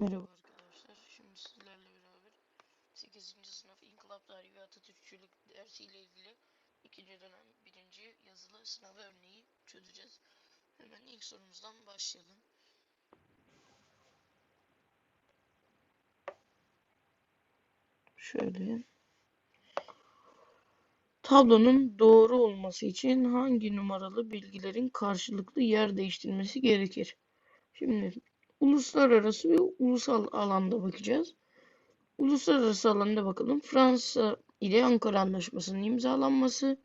Merhaba arkadaşlar. Şimdi sizlerle beraber 8. sınıf İnkılap Tarihi ve Atatürkçülük dersiyle ilgili ikinci dönem birinci yazılı sınav örneği çözeceğiz. Hemen ilk sorumuzdan başlayalım. Şöyle. Tablonun doğru olması için hangi numaralı bilgilerin karşılıklı yer değiştirmesi gerekir? Şimdi uluslararası ve ulusal alanda bakacağız. Uluslararası alanda bakalım. Fransa ile Ankara Anlaşması'nın imzalanması,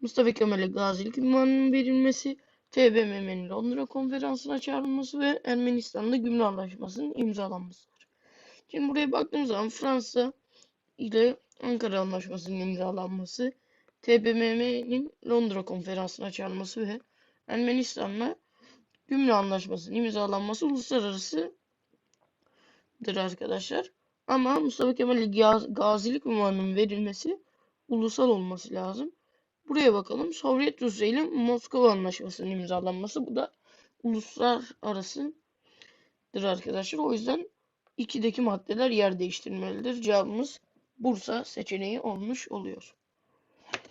Mustafa Kemal'e gazilik ünvanının verilmesi, TBMM'nin Londra Konferansı'na çağrılması ve Ermenistan'da Gümrük Anlaşması'nın imzalanmasıdır. Şimdi buraya baktığımız zaman Fransa ile Ankara Anlaşması'nın imzalanması, TBMM'nin Londra Konferansı'na çağrılması ve Ermenistan'la Gümrük Anlaşması'nın imzalanması uluslararasıdır arkadaşlar. Ama Mustafa Kemal'e gaz- gazilik unvanının verilmesi ulusal olması lazım. Buraya bakalım. Sovyet Rusya ile Moskova Anlaşması'nın imzalanması. Bu da uluslararasıdır arkadaşlar. O yüzden ikideki maddeler yer değiştirmelidir. Cevabımız Bursa seçeneği olmuş oluyor.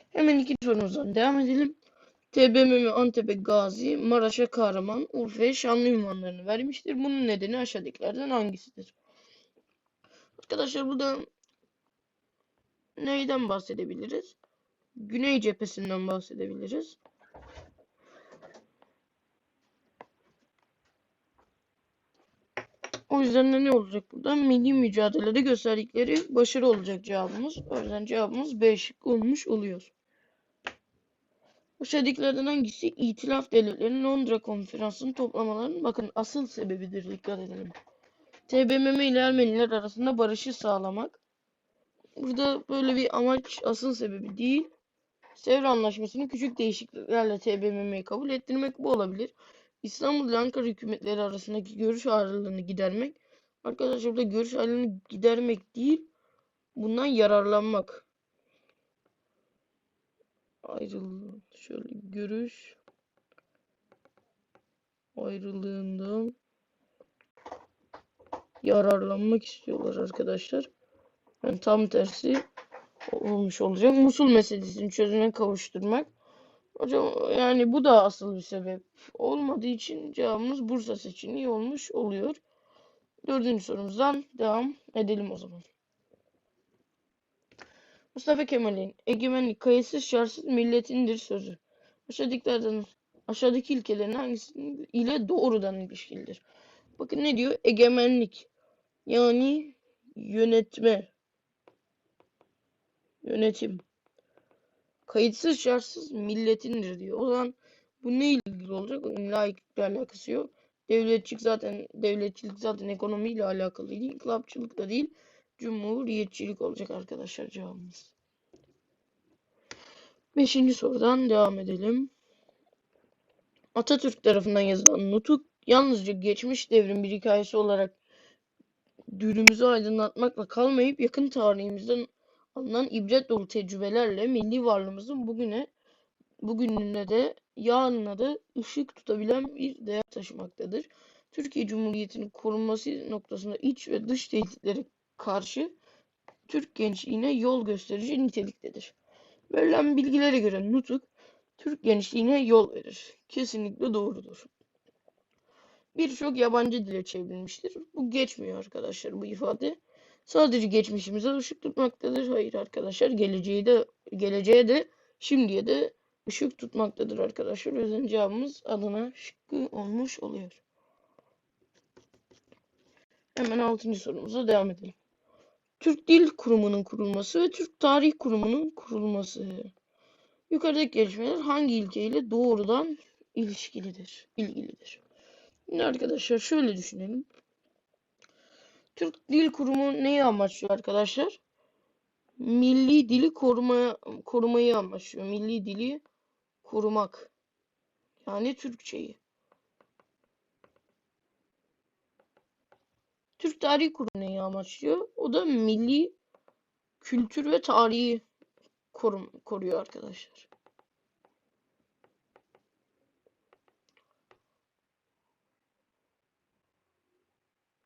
Hemen ikinci sorumuzdan devam edelim. TBMM Antep'e Gazi, Maraş'a Kahraman, Urfa'ya Şanlı ünvanlarını vermiştir. Bunun nedeni aşağıdakilerden hangisidir? Arkadaşlar burada neyden bahsedebiliriz? Güney cephesinden bahsedebiliriz. O yüzden de ne olacak burada? Milli mücadelede gösterdikleri başarı olacak cevabımız. O yüzden cevabımız B şıkkı olmuş oluyor. Aşağıdakilerden hangisi İtilaf Devletlerinin Londra Konferansı'nın toplamalarının bakın asıl sebebidir dikkat edelim. TBMM ile Ermeniler arasında barışı sağlamak. Burada böyle bir amaç asıl sebebi değil. Sevr Anlaşması'nı küçük değişikliklerle TBMM'yi kabul ettirmek bu olabilir. İstanbul ile Ankara hükümetleri arasındaki görüş ayrılığını gidermek. Arkadaşlar burada görüş ayrılığını gidermek değil, bundan yararlanmak. Ayrıl şöyle görüş ayrılığından yararlanmak istiyorlar arkadaşlar. Yani tam tersi olmuş olacak. Musul meselesini çözüme kavuşturmak. Hocam yani bu da asıl bir sebep olmadığı için cevabımız Bursa seçeneği olmuş oluyor. Dördüncü sorumuzdan devam edelim o zaman. Mustafa Kemal'in egemenlik kayıtsız şartsız milletindir sözü. Aşağıdakilerden aşağıdaki ilkelerin hangisi ile doğrudan ilişkilidir? Bakın ne diyor? Egemenlik yani yönetme yönetim kayıtsız şartsız milletindir diyor. O zaman bu ne ilgili olacak? Laiklikle alakası yok. Devletçilik zaten devletçilik zaten ekonomiyle alakalı değil. İnkılapçılık da değil. Cumhuriyetçilik olacak arkadaşlar cevabımız. Beşinci sorudan devam edelim. Atatürk tarafından yazılan nutuk yalnızca geçmiş devrin bir hikayesi olarak günümüzü aydınlatmakla kalmayıp yakın tarihimizden alınan ibret dolu tecrübelerle milli varlığımızın bugüne bugününe de yarına da ışık tutabilen bir değer taşımaktadır. Türkiye Cumhuriyeti'nin korunması noktasında iç ve dış tehditlere karşı Türk gençliğine yol gösterici niteliktedir. Verilen bilgilere göre Nutuk Türk gençliğine yol verir. Kesinlikle doğrudur. Birçok yabancı dile çevrilmiştir. Bu geçmiyor arkadaşlar bu ifade. Sadece geçmişimize ışık tutmaktadır. Hayır arkadaşlar geleceği de geleceğe de şimdiye de ışık tutmaktadır arkadaşlar. O yüzden cevabımız adına şıkkı olmuş oluyor. Hemen 6. sorumuza devam edelim. Türk Dil Kurumu'nun kurulması ve Türk Tarih Kurumu'nun kurulması. Yukarıdaki gelişmeler hangi ilkeyle doğrudan ilişkilidir, ilgilidir? Şimdi arkadaşlar şöyle düşünelim. Türk Dil Kurumu neyi amaçlıyor arkadaşlar? Milli dili korumaya, korumayı amaçlıyor. Milli dili korumak. Yani Türkçeyi. Türk Tarih Kurumu neyi amaçlıyor? O da milli kültür ve tarihi korum, koruyor arkadaşlar.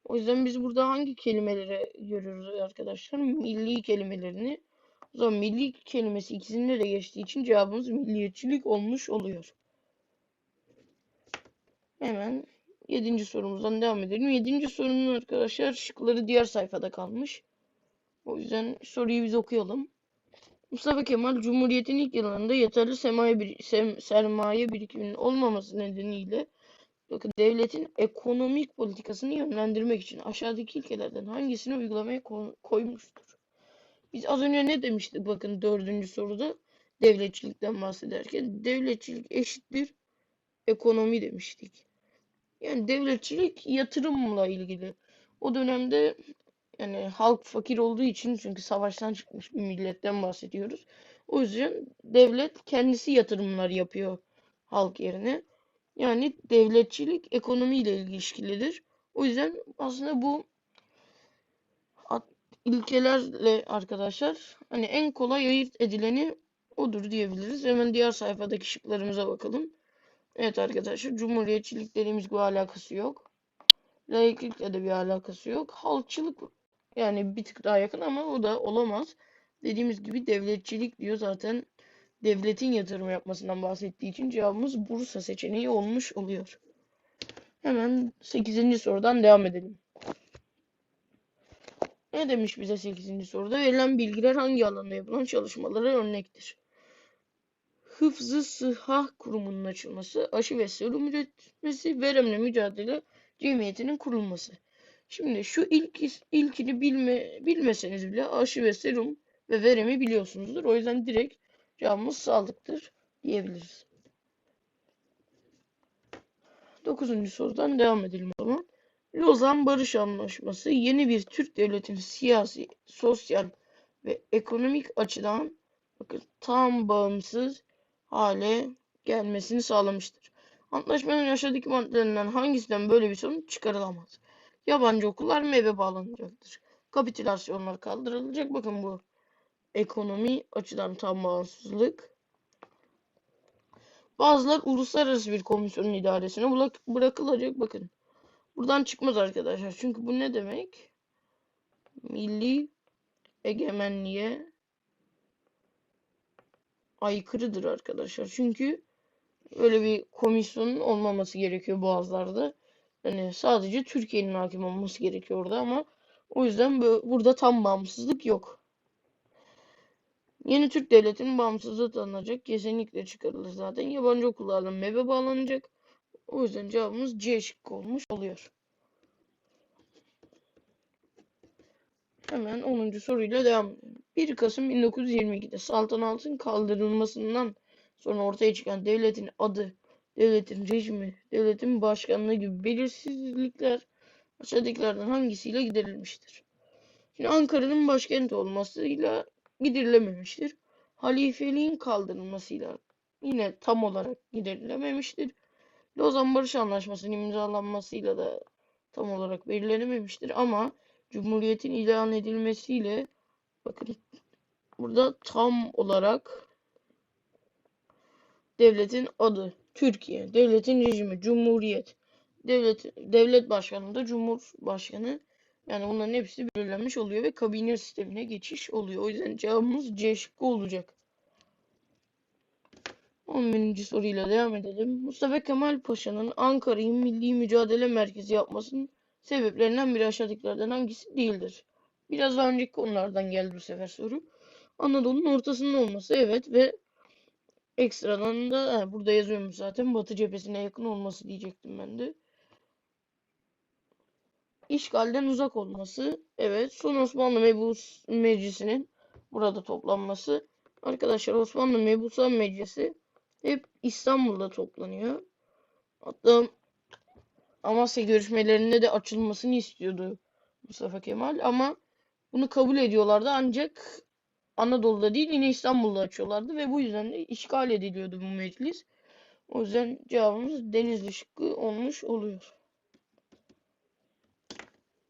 O yüzden biz burada hangi kelimeleri görüyoruz arkadaşlar? Milli kelimelerini. O zaman milli kelimesi ikisinde de geçtiği için cevabımız milliyetçilik olmuş oluyor. Hemen 7. sorumuzdan devam edelim. 7. sorunun arkadaşlar şıkları diğer sayfada kalmış. O yüzden soruyu biz okuyalım. Mustafa Kemal Cumhuriyet'in ilk yıllarında yeterli sermaye, bir, sermaye birikiminin olmaması nedeniyle bakın devletin ekonomik politikasını yönlendirmek için aşağıdaki ilkelerden hangisini uygulamaya ko- koymuştur? Biz az önce ne demiştik bakın dördüncü soruda devletçilikten bahsederken devletçilik eşittir ekonomi demiştik. Yani devletçilik yatırımla ilgili. O dönemde yani halk fakir olduğu için çünkü savaştan çıkmış bir milletten bahsediyoruz. O yüzden devlet kendisi yatırımlar yapıyor halk yerine. Yani devletçilik ekonomiyle ilişkilidir. O yüzden aslında bu ilkelerle arkadaşlar hani en kolay ayırt edileni odur diyebiliriz. Hemen diğer sayfadaki şıklarımıza bakalım. Evet arkadaşlar cumhuriyetçilik dediğimiz bir alakası yok. Laiklikle de bir alakası yok. Halkçılık yani bir tık daha yakın ama o da olamaz. Dediğimiz gibi devletçilik diyor zaten devletin yatırım yapmasından bahsettiği için cevabımız Bursa seçeneği olmuş oluyor. Hemen 8. sorudan devam edelim. Ne demiş bize 8. soruda? Verilen bilgiler hangi alanda yapılan çalışmalara örnektir? Hıfzı Sıhha Kurumu'nun açılması, aşı ve serum üretmesi, veremle mücadele cemiyetinin kurulması. Şimdi şu ilk ilkini bilme, bilmeseniz bile aşı ve serum ve veremi biliyorsunuzdur. O yüzden direkt cevabımız sağlıktır diyebiliriz. Dokuzuncu sorudan devam edelim o zaman. Lozan Barış Anlaşması yeni bir Türk devletinin siyasi, sosyal ve ekonomik açıdan bakın tam bağımsız hale gelmesini sağlamıştır. Antlaşmanın aşağıdaki maddelerinden hangisinden böyle bir sonuç çıkarılamaz? Yabancı okullar MEB'e bağlanacaktır. Kapitülasyonlar kaldırılacak. Bakın bu ekonomi açıdan tam bağımsızlık. Bazılar uluslararası bir komisyonun idaresine bırak- bırakılacak. Bakın. Buradan çıkmaz arkadaşlar. Çünkü bu ne demek? Milli egemenliğe aykırıdır arkadaşlar. Çünkü öyle bir komisyonun olmaması gerekiyor bazılarda. Yani sadece Türkiye'nin hakim olması gerekiyor orada ama o yüzden burada tam bağımsızlık yok. Yeni Türk Devleti'nin bağımsızlığı tanınacak. Kesinlikle çıkarılır zaten. Yabancı okullardan MEB'e bağlanacak. O yüzden cevabımız C şıkkı olmuş oluyor. Hemen 10. soruyla devam edelim. 1 Kasım 1922'de saltanatın kaldırılmasından sonra ortaya çıkan devletin adı, devletin rejimi, devletin başkanlığı gibi belirsizlikler aşağıdakilerden hangisiyle giderilmiştir? Şimdi Ankara'nın başkent olmasıyla giderilememiştir. Halifeliğin kaldırılmasıyla yine tam olarak giderilememiştir. Lozan Barış Anlaşması'nın imzalanmasıyla da tam olarak belirlenememiştir ama Cumhuriyetin ilan edilmesiyle bakın burada tam olarak devletin adı Türkiye, devletin rejimi Cumhuriyet, devlet devlet başkanı da Cumhurbaşkanı. Yani bunların hepsi belirlenmiş oluyor ve kabine sistemine geçiş oluyor. O yüzden cevabımız C şıkkı olacak. 11. soruyla devam edelim. Mustafa Kemal Paşa'nın Ankara'yı milli mücadele merkezi yapmasının sebeplerinden biri aşağıdakilerden hangisi değildir? Biraz daha önceki konulardan geldi bu sefer soru. Anadolu'nun ortasında olması evet ve ekstradan da he, burada yazıyormuş zaten Batı cephesine yakın olması diyecektim ben de. İşgalden uzak olması evet. Son Osmanlı Mebus Meclisi'nin burada toplanması. Arkadaşlar Osmanlı Mebusan Meclisi hep İstanbul'da toplanıyor. Hatta Amasya görüşmelerinde de açılmasını istiyordu Mustafa Kemal ama bunu kabul ediyorlardı ancak Anadolu'da değil yine İstanbul'da açıyorlardı ve bu yüzden de işgal ediliyordu bu meclis. O yüzden cevabımız Denizli şıkkı olmuş oluyor.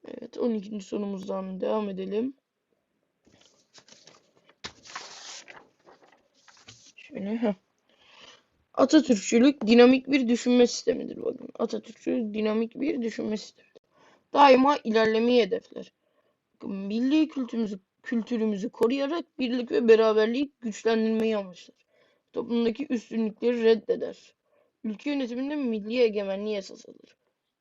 Evet 12. sorumuzdan devam edelim. Şöyle. Atatürkçülük dinamik bir düşünme sistemidir bakın. Atatürkçülük dinamik bir düşünme sistemidir. daima ilerlemeyi hedefler. Milli kültürümüzü, kültürümüzü koruyarak birlik ve beraberliği güçlendirmeyi amaçlar. Toplumdaki üstünlükleri reddeder. Ülke yönetiminde milli egemenliği esas alır.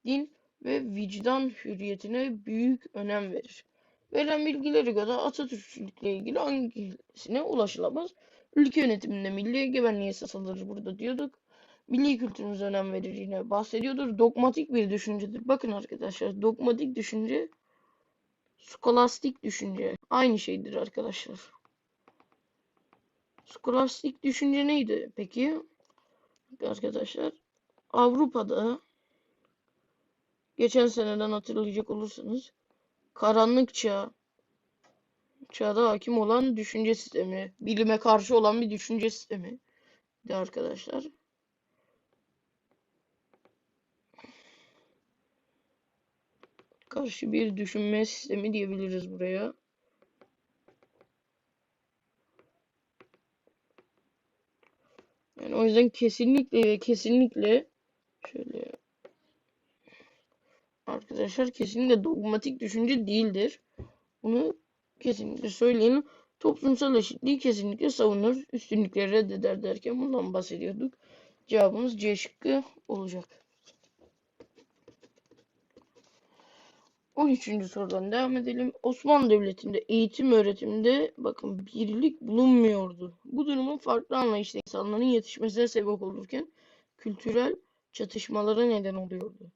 Din ve vicdan hürriyetine büyük önem verir. Verilen bilgilere göre Atatürkçülükle ilgili hangisine ulaşılamaz? Ülke yönetiminde milli egemenliği esas alır burada diyorduk. Milli kültürümüze önem verir yine bahsediyordur. Dogmatik bir düşüncedir. Bakın arkadaşlar dogmatik düşünce skolastik düşünce aynı şeydir arkadaşlar. Skolastik düşünce neydi peki? Arkadaşlar Avrupa'da geçen seneden hatırlayacak olursanız karanlık çağ çağda hakim olan düşünce sistemi, bilime karşı olan bir düşünce sistemi de arkadaşlar. Karşı bir düşünme sistemi diyebiliriz buraya. Yani o yüzden kesinlikle ve kesinlikle şöyle arkadaşlar kesinlikle dogmatik düşünce değildir. Bunu kesinlikle söyleyelim. Toplumsal eşitliği kesinlikle savunur. Üstünlükleri reddeder derken bundan bahsediyorduk. Cevabımız C şıkkı olacak. 13. sorudan devam edelim. Osmanlı Devleti'nde eğitim öğretimde bakın birlik bulunmuyordu. Bu durumun farklı anlayışlı insanların yetişmesine sebep olurken kültürel çatışmalara neden oluyordu.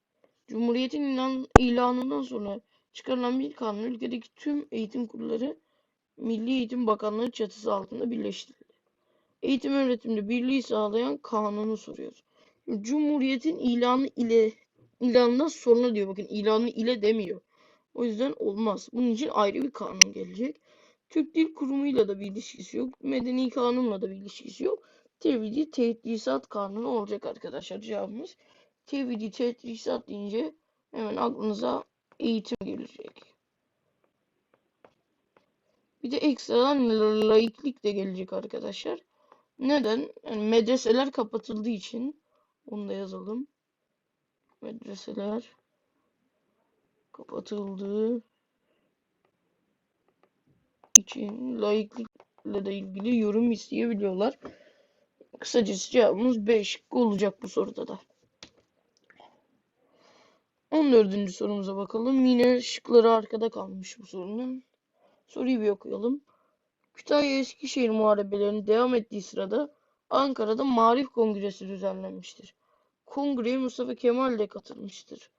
Cumhuriyetin ilan, ilanından sonra çıkarılan bir kanun ülkedeki tüm eğitim kurulları Milli Eğitim Bakanlığı çatısı altında birleştirildi. Eğitim öğretimde birliği sağlayan kanunu soruyor. Cumhuriyetin ilanı ile ilanından sonra diyor bakın ilanı ile demiyor. O yüzden olmaz. Bunun için ayrı bir kanun gelecek. Türk Dil Kurumu'yla da bir ilişkisi yok. Medeni kanunla da bir ilişkisi yok. Tevhidi Tedrisat Kanunu olacak arkadaşlar cevabımız. Tevhidi Tedrisat deyince hemen aklınıza eğitim gelecek. Bir de ekstradan laiklik de gelecek arkadaşlar. Neden? Yani medreseler kapatıldığı için onu da yazalım. Medreseler kapatıldığı için laiklikle de ilgili yorum isteyebiliyorlar. Kısacası cevabımız B olacak bu soruda da. 14. sorumuza bakalım. Yine şıkları arkada kalmış bu sorunun. Soruyu bir okuyalım. Kütahya Eskişehir muharebelerinin devam ettiği sırada Ankara'da Marif Kongresi düzenlenmiştir. Kongreye Mustafa Kemal de katılmıştır.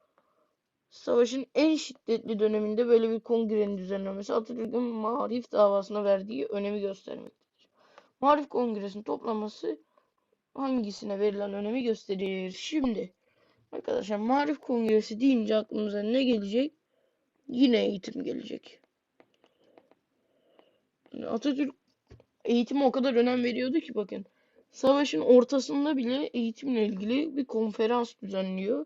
Savaşın en şiddetli döneminde böyle bir kongrenin düzenlenmesi Atatürk'ün Marif davasına verdiği önemi göstermektedir. Marif Kongresi'nin toplanması hangisine verilen önemi gösterir? Şimdi arkadaşlar Marif Kongresi deyince aklımıza ne gelecek? Yine eğitim gelecek. Atatürk eğitime o kadar önem veriyordu ki bakın. Savaşın ortasında bile eğitimle ilgili bir konferans düzenliyor.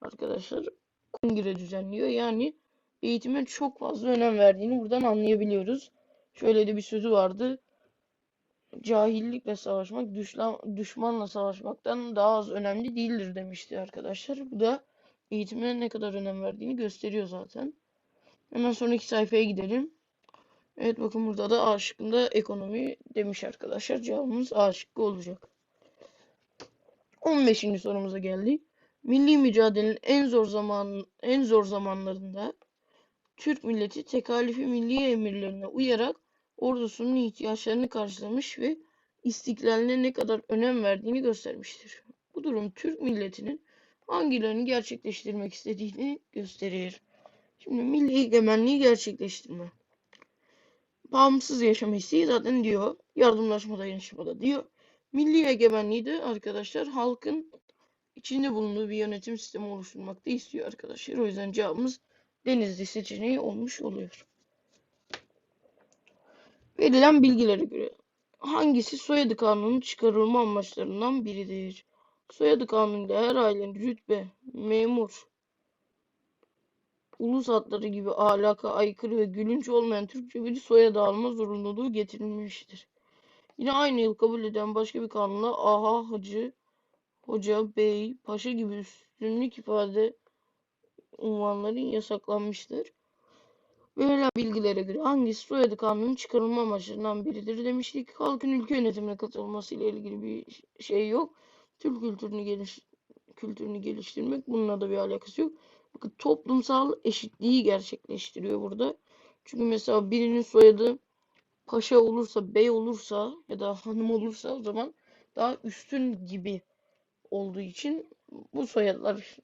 Arkadaşlar kongre düzenliyor. Yani eğitime çok fazla önem verdiğini buradan anlayabiliyoruz. Şöyle de bir sözü vardı. Cahillikle savaşmak düşmanla savaşmaktan daha az önemli değildir demişti arkadaşlar. Bu da eğitime ne kadar önem verdiğini gösteriyor zaten. Hemen sonraki sayfaya gidelim. Evet bakın burada da A şıkkında ekonomi demiş arkadaşlar. Cevabımız A şıkkı olacak. 15. sorumuza geldik. Milli mücadelenin en zor zaman en zor zamanlarında Türk milleti tekalifi milli emirlerine uyarak ordusunun ihtiyaçlarını karşılamış ve istiklaline ne kadar önem verdiğini göstermiştir. Bu durum Türk milletinin hangilerini gerçekleştirmek istediğini gösterir. Şimdi milli egemenliği gerçekleştirme. Bağımsız yaşam isteği zaten diyor. Yardımlaşma dayanışmada diyor. Milli egemenliği de arkadaşlar halkın içinde bulunduğu bir yönetim sistemi oluşturmak da istiyor arkadaşlar. O yüzden cevabımız Denizli seçeneği olmuş oluyor. Verilen bilgilere göre hangisi soyadı kanunun çıkarılma amaçlarından biridir? Soyadı kanununda her ailenin rütbe, memur, ulus adları gibi ahlaka aykırı ve gülünç olmayan Türkçe bir soyadı alma zorunluluğu getirilmiştir. Yine aynı yıl kabul eden başka bir kanunla aha, hacı, hoca, bey, paşa gibi üstünlük ifade unvanların yasaklanmıştır. Verilen bilgilere göre hangisi soyadı kanunun çıkarılma amaçlarından biridir demiştik. Halkın ülke yönetimine katılması ile ilgili bir şey yok. Türk kültürünü geliş kültürünü geliştirmek bununla da bir alakası yok. Bakın toplumsal eşitliği gerçekleştiriyor burada. Çünkü mesela birinin soyadı paşa olursa, bey olursa ya da hanım olursa o zaman daha üstün gibi olduğu için bu soyadlar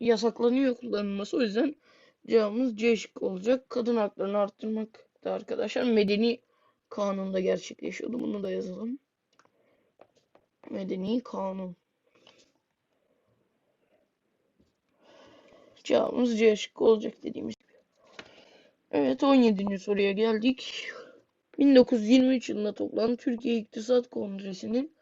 yasaklanıyor kullanılması. O yüzden cevabımız C şıkkı olacak. Kadın haklarını arttırmak da arkadaşlar medeni kanunda gerçekleşiyordu. Bunu da yazalım. Medeni kanun. Cevabımız C şıkkı olacak dediğimiz gibi. Evet 17. soruya geldik. 1923 yılında toplanan Türkiye İktisat Kongresi'nin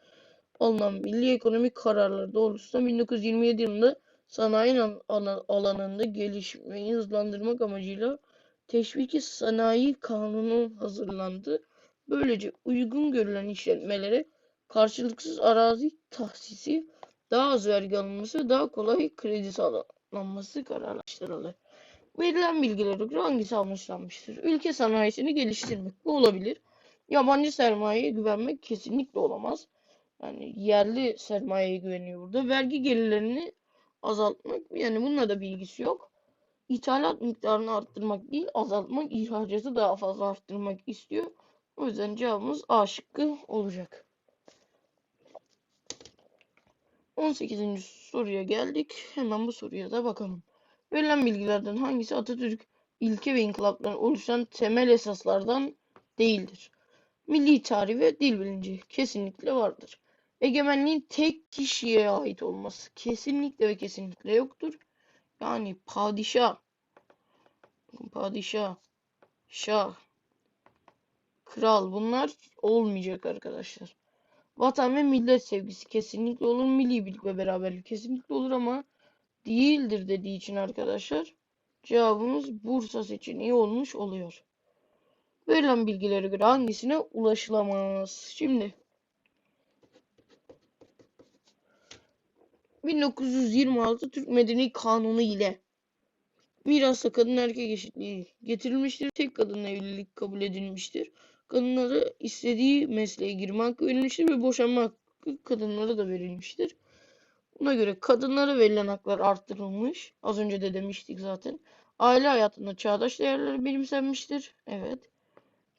alınan milli ekonomik kararları doğrultusunda 1927 yılında sanayi al- ala- alanında gelişmeyi hızlandırmak amacıyla Teşviki Sanayi Kanunu hazırlandı. Böylece uygun görülen işletmelere karşılıksız arazi tahsisi, daha az vergi alınması ve daha kolay kredi sağlanması kararlaştırıldı. Verilen bilgilere göre hangisi amaçlanmıştır? Ülke sanayisini geliştirmek. Bu olabilir. Yabancı sermayeye güvenmek kesinlikle olamaz. Yani yerli sermayeye güveniyor burada. Vergi gelirlerini azaltmak. Yani bununla da bir ilgisi yok. İthalat miktarını arttırmak değil, azaltmak, ihracatı daha fazla arttırmak istiyor. O yüzden cevabımız A şıkkı olacak. 18. soruya geldik. Hemen bu soruya da bakalım. Verilen bilgilerden hangisi Atatürk ilke ve inkılapların oluşan temel esaslardan değildir? Milli tarih ve dil bilinci kesinlikle vardır. Egemenliğin tek kişiye ait olması kesinlikle ve kesinlikle yoktur. Yani padişah, padişah, şah, kral bunlar olmayacak arkadaşlar. Vatan ve millet sevgisi kesinlikle olur. Milli birlik ve beraberlik kesinlikle olur ama değildir dediği için arkadaşlar cevabımız Bursa seçeneği olmuş oluyor. Verilen bilgilere göre hangisine ulaşılamaz? Şimdi 1926 Türk Medeni Kanunu ile mirasta kadın erkek eşitliği getirilmiştir. Tek kadınla evlilik kabul edilmiştir. Kadınlara istediği mesleğe girme hakkı verilmiştir ve boşanma hakkı kadınlara da verilmiştir. Buna göre kadınlara verilen haklar arttırılmış. Az önce de demiştik zaten. Aile hayatında çağdaş değerler benimsenmiştir. Evet.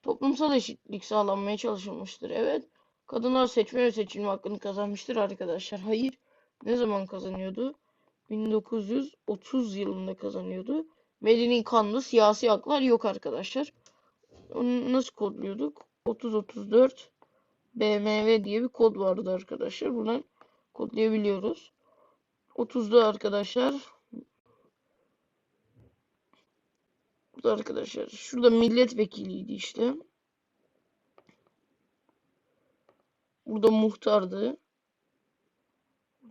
Toplumsal eşitlik sağlanmaya çalışılmıştır. Evet. Kadınlar seçme ve seçilme hakkını kazanmıştır arkadaşlar. Hayır. Ne zaman kazanıyordu? 1930 yılında kazanıyordu. Medeni kanunda siyasi haklar yok arkadaşlar. Onu nasıl kodluyorduk? 30-34 BMW diye bir kod vardı arkadaşlar. Buradan kodlayabiliyoruz. 30'da arkadaşlar Burada arkadaşlar şurada milletvekiliydi işte. Burada muhtardı.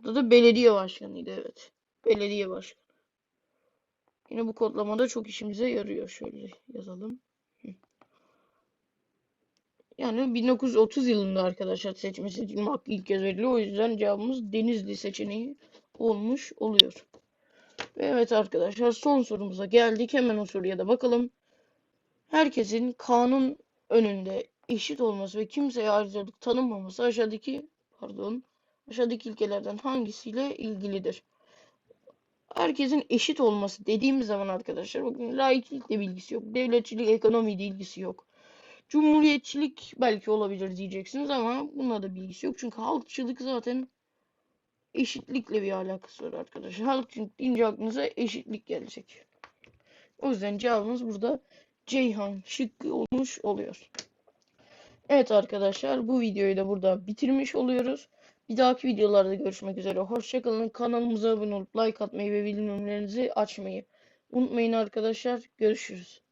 Burada da belediye başkanıydı evet. Belediye başkanı. Yine bu kodlamada çok işimize yarıyor. Şöyle yazalım. Yani 1930 yılında arkadaşlar seçme seçilme hakkı ilk kez veriliyor. O yüzden cevabımız Denizli seçeneği olmuş oluyor. Ve evet arkadaşlar son sorumuza geldik. Hemen o soruya da bakalım. Herkesin kanun önünde eşit olması ve kimseye ayrıcalık tanınmaması aşağıdaki pardon aşağıdaki ilkelerden hangisiyle ilgilidir? Herkesin eşit olması dediğimiz zaman arkadaşlar bakın laiklikle bilgisi yok. Devletçilik, ekonomiyle ilgisi yok. Cumhuriyetçilik belki olabilir diyeceksiniz ama bununla da bilgisi yok. Çünkü halkçılık zaten eşitlikle bir alakası var arkadaşlar. Halkçılık deyince aklınıza eşitlik gelecek. O yüzden cevabımız burada Ceyhan şıkkı olmuş oluyor. Evet arkadaşlar bu videoyu da burada bitirmiş oluyoruz. Bir dahaki videolarda görüşmek üzere. Hoşçakalın. Kanalımıza abone olup like atmayı ve bildirimlerinizi açmayı unutmayın arkadaşlar. Görüşürüz.